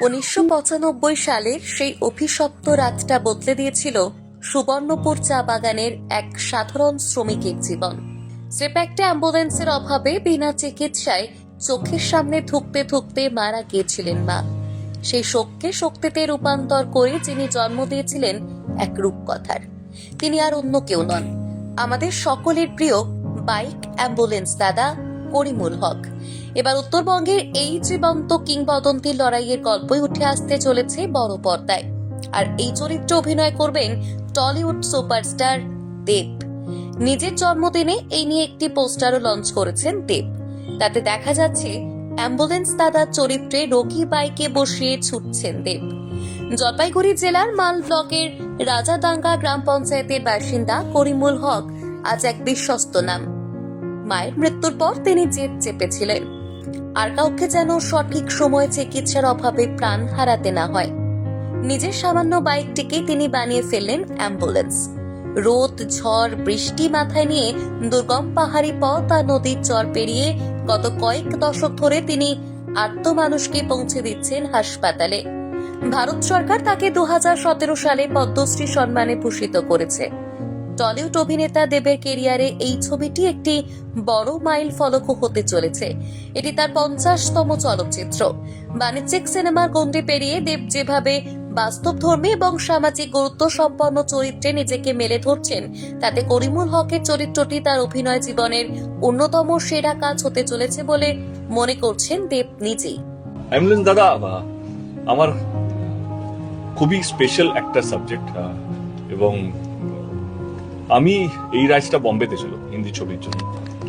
উনিশশো পঁচানব্বই সালের সেই অভিশপ্ত রাতটা বদলে দিয়েছিল সুবর্ণপুর চা বাগানের এক সাধারণ শ্রমিকের জীবন। স্রেফ একটা অ্যাম্বুলেন্সের অভাবে বিনা চিকিৎসায় চোখের সামনে ধুকতে ধুকতে মারা গিয়েছিলেন মা। সেই শোককে শক্তিতে রূপান্তর করে যিনি জন্ম দিয়েছিলেন এক রূপকথার। তিনি আর অন্য কেউ নন। আমাদের সকলের প্রিয় বাইক অ্যাম্বুলেন্স দাদা করিমুল হক। এবার উত্তরবঙ্গের এই জীবন্ত কিংবদন্তির লড়াইয়ের গল্পই উঠে আসতে চলেছে বড় পর্দায়। আর এই চরিত্রে অভিনয় করবেন টলিউড সুপারস্টার দেব। নিজের জন্মদিনে এই নিয়ে একটি পোস্টারও লঞ্চ করেছেন দেব। তাতে দেখা যাচ্ছে অ্যাম্বুলেন্স দাদার চরিত্রে রোগী বাইকে বসিয়ে ছুটছেন দেব। জলপাইগুড়ি জেলার মাল ব্লকের রাজাদাঙ্গা গ্রাম পঞ্চায়েতের বাসিন্দা করিমুল হক আজ এক বিশ্বস্ত নাম। মায়ের মৃত্যুর পর তিনি জেদ চেপেছিলেন। আর কাউকে যেন সঠিক সময়ে চিকিৎসার অভাবে প্রাণ হারাতে না হয়। নিজের সামান্য বাইকটিকে তিনি বানিয়ে ফেললেন অ্যাম্বুলেন্স। রোদ, ঝড়, বৃষ্টি মাথায় নিয়ে দুর্গম পাহাড়ি পথ আর নদীর চর পেরিয়ে গত কয়েক দশক ধরে তিনি আত্ম মানুষকে পৌঁছে দিচ্ছেন হাসপাতালে। ভারত সরকার তাকে দু হাজার সতেরো সালে পদ্মশ্রী সম্মানে ভূষিত করেছে। টলিউড অভিনেতা দেবের কেরিয়ারে এই ছবিটি একটি বড় মাইল ফলক হতে চলেছে। এটি তার পঞ্চাশতম চলচ্চিত্র। বাণিজ্যিক সিনেমার গণ্ডি পেরিয়ে দেব যেভাবে বাস্তবধর্মী এবং সামাজিক গুরুত্ব সম্পন্ন চরিত্রে নিজেকে মেলে ধরছেন, তাতে করিমুল হকের চরিত্রটি তার অভিনয় জীবনের অন্যতম সেরা কাজ হতে চলেছে বলে মনে করছেন দেব নিজেই। অ্যাম্বুলেন্স দাদা আমার খুবই স্পেশাল একটা সাবজেক্ট এবং আমি এই রাইটসটা বম্বেতে ছিল, হিন্দি ছবির জন্য।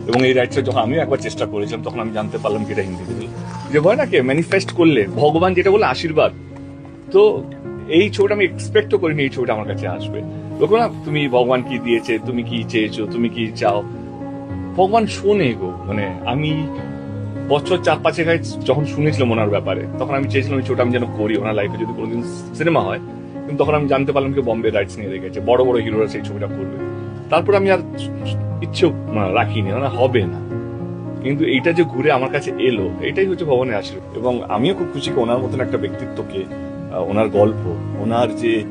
এবং এই রাইটসটা যখন আমিও একবার চেষ্টা করেছিলাম, তখন আমি জানতে পারলাম কি এটা হিন্দিতে ছিল যে হয় না কি ম্যানিফেস্ট করলে, ভগবান যেটা বলে আশীর্বাদ। তো এই ছবিটা আমি এক্সপেক্টও করিনি, এই ছবিটা আমার কাছে আসবে। লোক না তুমি ভগবান কি দিয়েছে? তুমি কি চেয়েছো? তুমি কি চাও? ভগবান শোনে গো মানে আমি বছর চার পাঁচেক যখন শুনেছিলাম ওনার ব্যাপারে, তখন আমি চেয়েছিলাম এই ছবিটা আমি যেন করি, ওনার লাইফে যদি কোনোদিন সিনেমা হয়। কিন্তু তখন আমি জানতে পারলাম কি বম্বে রাইটস নিয়ে রেখেছে। বড় বড় হিরোরা সেই ছবিটা করবে। তারপর আমি আর ইচ্ছে রাখিনি মানে হবে না। কিন্তু এইটা যে ঘুরে আমার কাছে এলো এটাই হচ্ছে ভবনে আশীর্বাদ। এবং আমিও খুব খুশি ওনার মতন একটা ব্যক্তিত্বকে ওনার গল্প, ওনার যে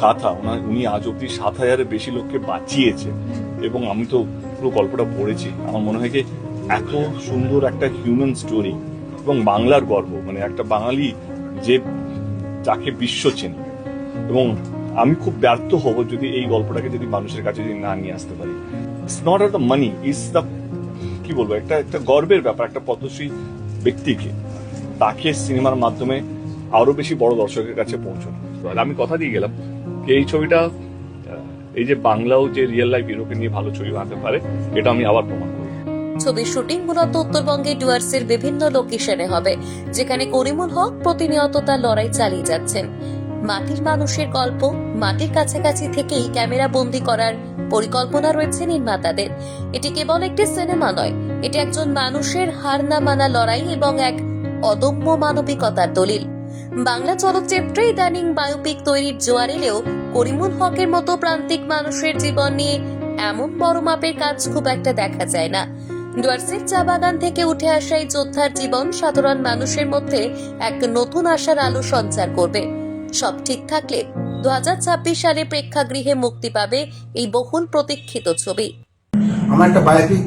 গাথা, ওনার উনি আজ অব্দি সাত হাজারের বেশি লোককে বাঁচিয়েছে এবং আমি তো পুরো গল্পটা পড়েছি। আমার মনে হয় যে এত সুন্দর একটা হিউম্যান স্টোরি এবং বাংলার গর্ব মানে একটা বাঙালি যে যাকে বিশ্ব চেনে। এবং আমি খুব ব্যর্থ হব যদি এই গল্পটাকে যদি মানুষের কাছে যদি না নিয়ে আসতে পারি। It's not R the money is the কি বলব, একটা একটা গর্বের ব্যাপার, একটা পদ্মশ্রী ব্যক্তিকে তাকে সিনেমার মাধ্যমে আরও বেশি বড় দর্শকের কাছে পৌঁছানো। আমি কথা দিয়ে গেলাম যে এই ছবিটা এই যে বাংলাও যে রিয়েল লাইফ হিরোকে নিয়ে ভালো ছবি বানাতে পারে, এটা আমি আবার প্রমাণ ছবির শুটিং মূলত উত্তরবঙ্গের ডুয়ার্সের বিভিন্ন লোকেশনে হবে, যেখানে করিমুল হক প্রতিনিয়ত তার লড়াই চালিয়ে যাচ্ছেন। মাটির মানুষের গল্প মাটির কাছাকাছি থেকেই ক্যামেরা বন্দি করার পরিকল্পনা রয়েছে নির্মাতাদের। এটি কেবল একটি সিনেমা নয়, এটি একজন মানুষের হার না মানা লড়াই এবং এক অদম্য মানবিকতার দলিল। বাংলা চলচ্চিত্রে ইদানিং বায়োপিক তৈরির জোয়ার এলেও করিমুল হকের মতো প্রান্তিক মানুষের জীবন নিয়ে এমন বড় মাপের কাজ খুব একটা দেখা যায় না। ডুয়ার্সের চা বাগান থেকে উঠে আসা এই যোদ্ধার জীবন সাধারণ মানুষের মধ্যে এক নতুন আশার আলো সঞ্চার করবে। সব ঠিক থাকলে দু হাজার ছাব্বিশ সালে প্রেক্ষাগৃহে মুক্তি পাবে এই বহুল প্রতীক্ষিত ছবি। আমার একটা বায়োপিক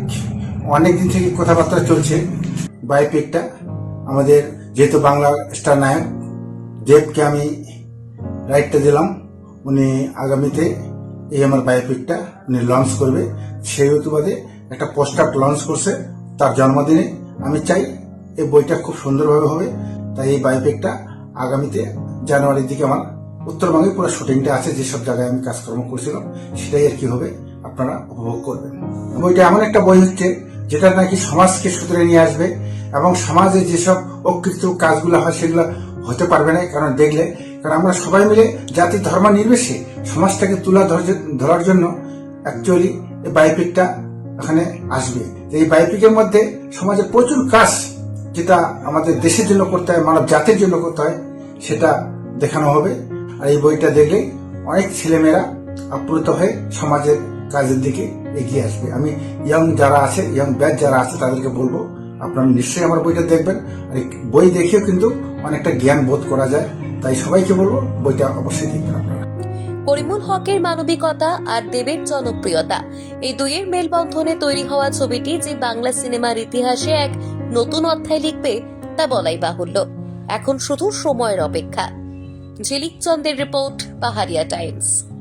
অনেক দিন থেকে কথাবার্তা চলছে। বায়োপিকটা আমাদের যেহেতু বাংলা স্টার নায়ক, দেবকে আমি রাইটটা দিলাম। উনি আগামীতে এই আমার বায়োপিকটা উনি লঞ্চ করবে। সেই হেতুবাদে একটা পোস্টার লঞ্চ করছে তার জন্মদিনে। আমি চাই এই বইটা খুব সুন্দরভাবে হবে। তাই এই বায়োপিকটা আগামীতে জানুয়ারির দিকে আমার উত্তরবঙ্গে পুরো শুটিংটা আছে যেসব জায়গায় আমি কাজকর্ম করছিলাম, সেটাই আর কি হবে, আপনারা উপভোগ করবেন। বইটা এমন একটা বই হচ্ছে, যেটা নাকি সমাজকে সুতরে নিয়ে আসবে, এবং সমাজে যেসব অকৃত কাজগুলো হয়, সেগুলো হতে পারবে না কারণ দেখলে, কারণ আমরা সবাই মিলে জাতি ধর্ম নির্বিশেষে সমাজটাকে তুলা ধর- ধরার জন্য অ্যাকচুয়ালি এই বায়োপিকটা এখানে আসবে। এই বায়োপিকের মধ্যে সমাজের প্রচুর কাজ, যেটা আমাদের দেশের জন্য করতে হয়, মানব জাতির জন্য করতে হয়, সেটা দেখানো হবে। আর এই বইটা দেখলে অনেক ছেলেমেয়েরা আপ্লুত হয়ে সমাজের কাজের দিকে এগিয়ে আসবে। আমি ইয়ং যারা আছে ইয়ং ব্যাচ যারা আছে, তাদেরকে বলব, আপনারা নিশ্চয়ই আমার বইটা দেখবেন। আর বই দেখেও কিন্তু অনেকটা জ্ঞান বোধ করা যায়। তাই সবাইকে বলব, বইটা অবশ্যই দেখবেন আপনারা। করিমুল হকের মানবিকতা আর দেবের জনপ্রিয়তা। এই দুইয়ের মেলবন্ধনে তৈরি হওয়া ছবিটি যে বাংলা সিনেমার ইতিহাসে এক নতুন অধ্যায় লিখবে, তা বলাই বাহুল্য। এখন শুধু সময়ের অপেক্ষা। ঝিলিক চন্দের রিপোর্ট পাহাড়িয়া টাইমস।